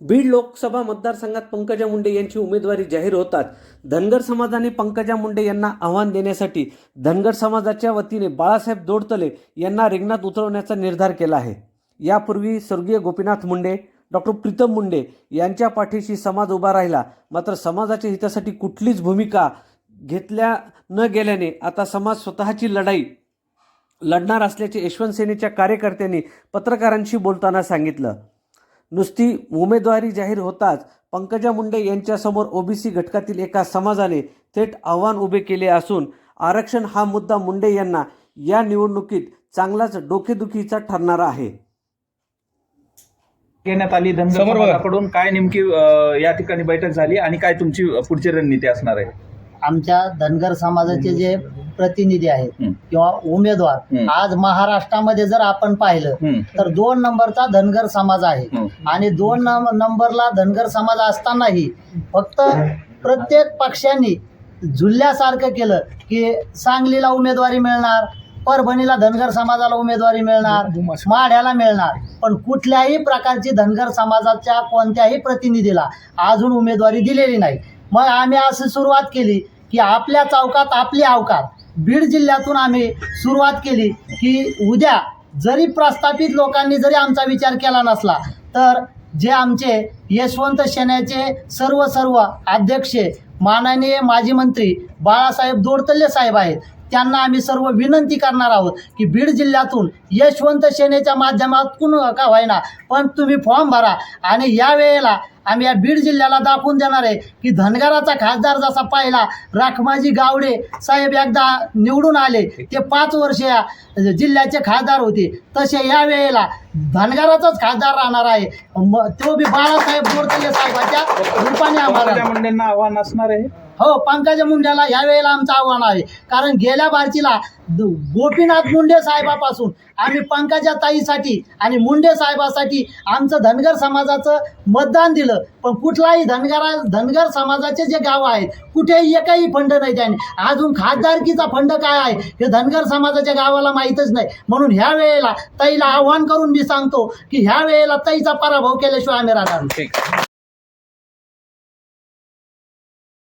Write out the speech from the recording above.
बीड लोकसभा मतदारसंघात पंकजा मुंडे यांची उमेदवारी जाहीर होताच. धनगर समाजाने पंकजा मुंडे यांना आव्हान देण्यासाठी धनगर समाजाच्या वतीने बाळासाहेब दोडतले यांना रिंगणात उतरवण्याचा निर्धार केला आहे. यापूर्वी स्वर्गीय गोपीनाथ मुंडे डॉक्टर प्रीतम मुंडे यांच्या पाठीशी समाज उभा राहिला. मात्र समाजाच्या हितासाठी कुठलीच भूमिका घेतल्या न गेल्याने आता समाज स्वतःची लढाई लढणार असल्याचे यशवंत सेनेच्या कार्यकर्त्यांनी पत्रकारांशी बोलताना सांगितलं. नुसती उमेदवारी जाहीर होताच पंकजा मुंडे यांच्यासमोर ओबीसी घटकातील एका समाजाने थेट आव्हान उभे केले असून आरक्षण हा मुद्दा मुंडे यांना या निवडणुकीत चांगलाच डोकेदुखीचा ठरणारा आहे घेण्यात आली धनगर समोर बघा. समाजाकडून काय नेमकी या ठिकाणी बैठक झाली आणि काय तुमची पुढची रणनीती असणार आहे आमच्या धनगर समाजाचे जे प्रतिनिधी आहेत. किंवा उमेदवार. आज महाराष्ट्रामध्ये जर आपण पाहिलं. तर दोन नंबरचा धनगर समाज आहे हं. आणि दोन नंबरला धनगर समाज असतानाही फक्त प्रत्येक पक्षांनी झुलल्यासारखं केलं की सांगलीला उमेदवारी मिळणार परभणीला धनगर समाजाला उमेदवारी मिळणार माढ्याला मिळणार पण कुठल्याही प्रकारची धनगर समाजाच्या कोणत्याही प्रतिनिधीला अजून उमेदवारी दिलेली नाही मग आम्ही असं सुरुवात केली की आपल्या चौकात आपली अवकात बीड जिल्ह्यातून आम्ही सुरुवात केली की उद्या जरी प्रस्थापित लोकांनी जरी आमचा विचार केला नसला तर जे आमचे यशवंत सेनेचे सर्व सर्व अध्यक्ष माननीय माजी मंत्री बाळासाहेब दोडतल्ले साहेब आहेत त्यांना आम्ही सर्व विनंती करणार आहोत की बीड जिल्ह्यातून यशवंत सेनेच्या माध्यमातून का होईना पण तुम्ही फॉर्म भरा आणि या वेळेला आम्ही या बीड जिल्ह्याला दाखवून देणार आहे की धनगराचा खासदार जसा पाहिला राखमाजी गावडे साहेब एकदा निवडून आले. ते पाच वर्ष या जिल्ह्याचे खासदार होते. तसे या वेळेला धनगराचाच खासदार राहणार आहे. तो बी बाळासाहेब बोरतले साहेबाच्या रूपाने आम्हाला आव्हान असणार आहे. हो पंकजा मुंडेला या वेळेला आमचं आव्हान आहे. कारण गेल्या बारचीला गोपीनाथ मुंडे साहेबापासून आम्ही पंकजा ताईसाठी आणि मुंडे साहेबासाठी आमचं धनगर समाजाचं मतदान दिलं. पण कुठलाही धनगरा धनगर समाजाचे जे गाव आहेत कुठेही एकही फंड नाही त्याने. अजून खासदारकीचा फंड काय आहे हे धनगर समाजाच्या गावाला माहीतच नाही. म्हणून ह्या वेळेला ताईला आव्हान करून मी सांगतो की ह्या वेळेला ताईचा पराभव केल्याशिवाय आम्ही राहणार